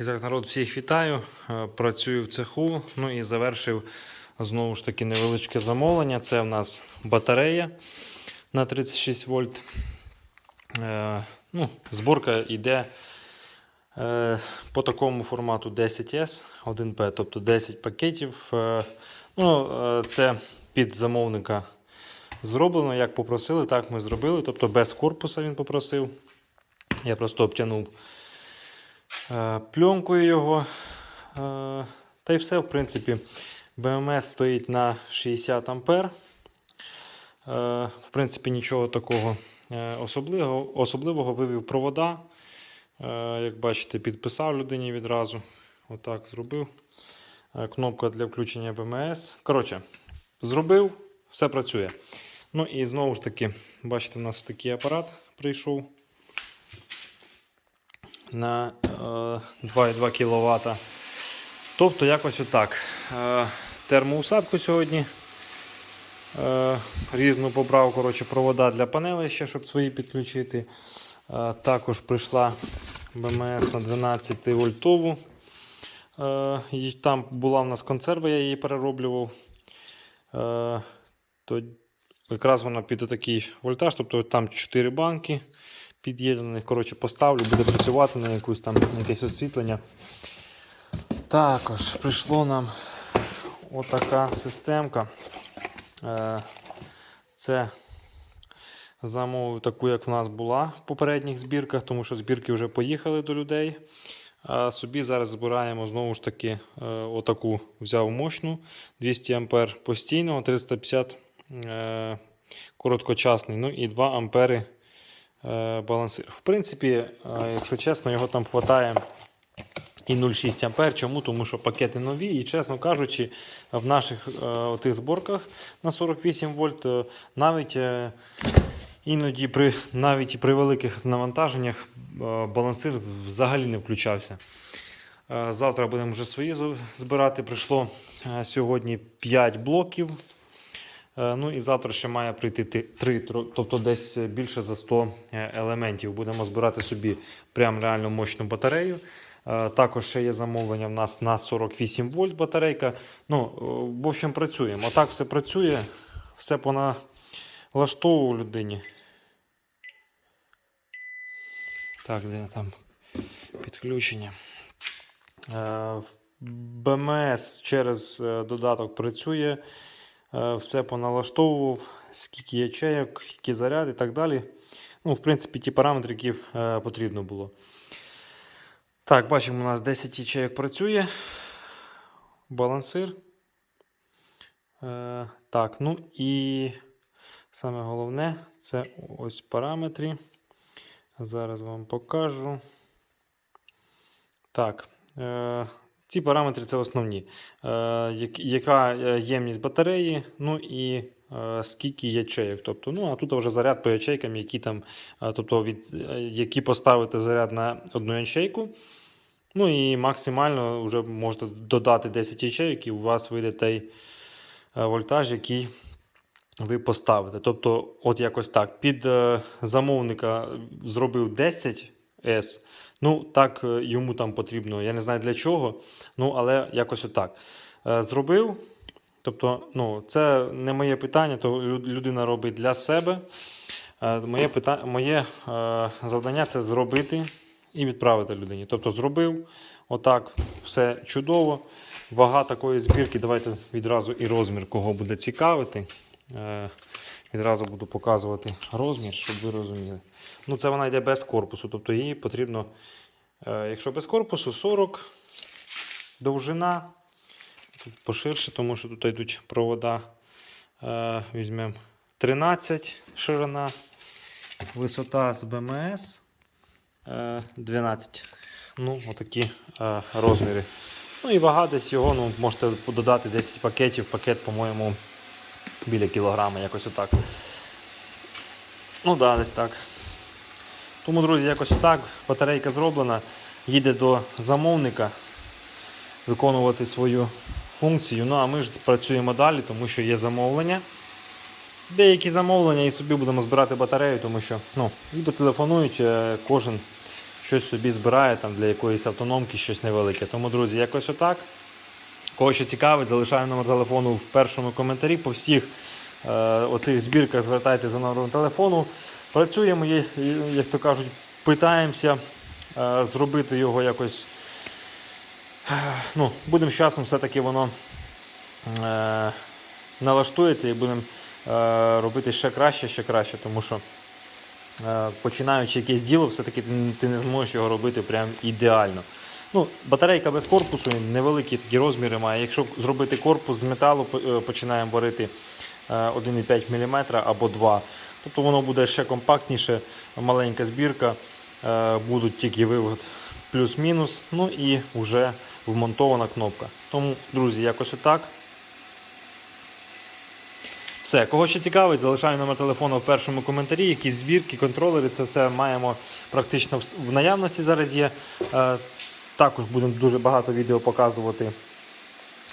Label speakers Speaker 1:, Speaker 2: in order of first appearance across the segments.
Speaker 1: І так, народ, всіх вітаю. Е, Працюю в цеху. Ну і завершив знову ж таки невеличке замовлення. Це в нас батарея на 36 вольт. Е, ну, зборка йде е, по такому формату 10S 1P, тобто 10 пакетів. Е, ну, е, це під замовника зроблено. Як попросили, так ми зробили. Тобто без корпуса він попросив. Я просто обтягнув пленкою його. Е, Та й все, в принципі. БМС стоїть на 60 ампер. Е, В принципі, нічого такого е, особливого, особливого вивів провода. Е, Як бачите, підписав людині відразу. Отак зробив. Е, Кнопка для включення БМС. Коротше, зробив, все працює. Ну і знову ж таки, бачите, у нас такий апарат прийшов на е, 2,2 кВт. Тобто якось отак. Е, термоусадку сьогодні. Е, різну побрав коротше, провода для панелей, ще, щоб свої підключити. Е, також прийшла БМС на 12 вольтову. Е, там була в нас консерва, я її перероблював. Е, то якраз вона під такий вольтаж, тобто там 4 банки під'єднаних. Коротше, поставлю, буде працювати на якусь там на якесь освітлення. Також прийшло нам отака системка. Е, Це замовив таку, як в нас була в попередніх збірках, тому що збірки вже поїхали до людей. А собі зараз збираємо знову ж таки е, отаку взяв мощну 200 ампер постійного, 350 е, короткочасний, ну і 2 ампери балансир. В принципі, е, якщо чесно, його там вистачає і 0,6 ампер. Чому? Тому що пакети нові, і, чесно кажучи, в наших е, отих зборках на 48 вольт е, навіть. Е, Іноді при навіть при великих навантаженнях е, балансир взагалі не включався. Е, Завтра будемо вже свої збирати. Прийшло е, сьогодні 5 блоків. Е, Ну і завтра ще має прийти 3, тобто десь більше за 100 е, елементів. Будемо збирати собі прям реально мощну батарею. Е, Також ще є замовлення в нас на 48 вольт батарейка. Ну, е, в общем, працюємо. Отак все працює, все поналаштовував людині. Так, де там підключення. Е, БМС через е, додаток працює. Е, Все поналаштовував, скільки ячеїк, які заряд і так далі. Ну, в принципі, ті параметри, які е, потрібно було. Так, бачимо, у нас 10 ячеїк працює. Балансир. Е, так, ну і саме головне це ось параметри. Зараз вам покажу. Так. Ці параметри це основні. Е, яка е, ємність батареї, ну і е, скільки ячеїк. Тобто, ну, а тут вже заряд по ячейкам, які там, тобто від, які поставити заряд на одну ячейку. Ну і максимально вже можете додати 10 ячейок, і у вас вийде той вольтаж, який ви поставите. Тобто, от якось так. Під замовника зробив 10 S. Ну, так е, йому там потрібно. Я не знаю для чого. Ну, але якось отак. Е, зробив. Тобто, ну, це не моє питання, то людина робить для себе. Е, моє питання, моє завдання це зробити і відправити людині. Тобто, зробив отак, все чудово. Вага такої збірки. Давайте відразу і розмір, кого буде цікавити. Е, Відразу буду показувати розмір, щоб ви розуміли. Ну, це вона йде без корпусу, тобто її потрібно, е, якщо без корпусу, 40 довжина. Тут поширше, тому що тут йдуть провода. Е, Візьмемо 13 ширина, висота з БМС е, 12. Ну, отакі е, розміри. Ну і вага десь його, ну, можете додати 10 пакетів. Пакет, по-моєму, біля кілограма, якось отак. Ну да, десь так. Тому, друзі, якось отак. Батарейка зроблена, їде до замовника виконувати свою функцію. Ну а ми ж працюємо далі, тому що є замовлення. Деякі замовлення і собі будемо збирати батарею, тому що ну, люди телефонують, е, кожен щось собі збирає там для якоїсь автономки, щось невелике. Тому, друзі, якось отак. Кого що цікавить, залишаю номер телефону в першому коментарі. По всіх е, оцих збірках звертайте за номером телефону. Працюємо, є- як то кажуть, питаємося е, зробити його якось. е, Ну, будемо з часом все-таки воно е, налаштується і будемо е, робити ще краще, ще краще, тому що е, починаючи якесь діло, все-таки ти не зможеш його робити прям ідеально. Ну, батарейка без корпусу, невеликі такі розміри має. Якщо зробити корпус з металу, е, починаємо варити е, 1,5 мм або 2 Тобто воно буде ще компактніше, маленька збірка, е, будуть тільки вивод плюс-мінус, ну і вже вмонтована кнопка. Тому, друзі, якось отак. Все, кого ще цікавить, залишаю номер телефону в першому коментарі. Якісь збірки, контролери, це все маємо практично в наявності зараз є. Е, Також будемо дуже багато відео показувати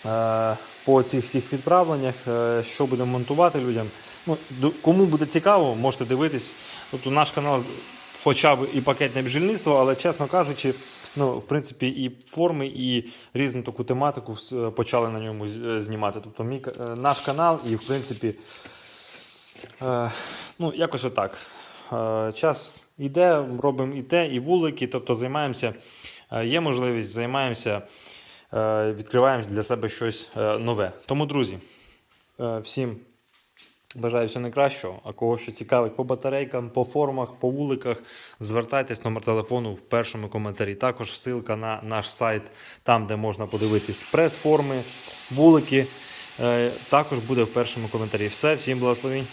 Speaker 1: е, по цих всіх відправленнях, е, що будемо монтувати людям. Ну, кому буде цікаво, можете дивитись. Тобто наш канал хоча б і пакетне бджільництво, але чесно кажучи, ну, в принципі, і форми, і різну таку тематику почали на ньому е, знімати. Тобто мій, е, наш канал і, в принципі, е, ну, якось отак. Е, час йде, робимо і те, і вулики, тобто займаємося, е, є можливість, займаємося, е, відкриваємо для себе щось е, нове. Тому, друзі, е, всім бажаю всього найкращого. А кого що цікавить по батарейкам, по формах, по вуликах, звертайтесь номер телефону в першому коментарі. Також ссылка на наш сайт, там, де можна подивитись прес-форми, вулики. е, Також буде в першому коментарі. Все, всім благословінь.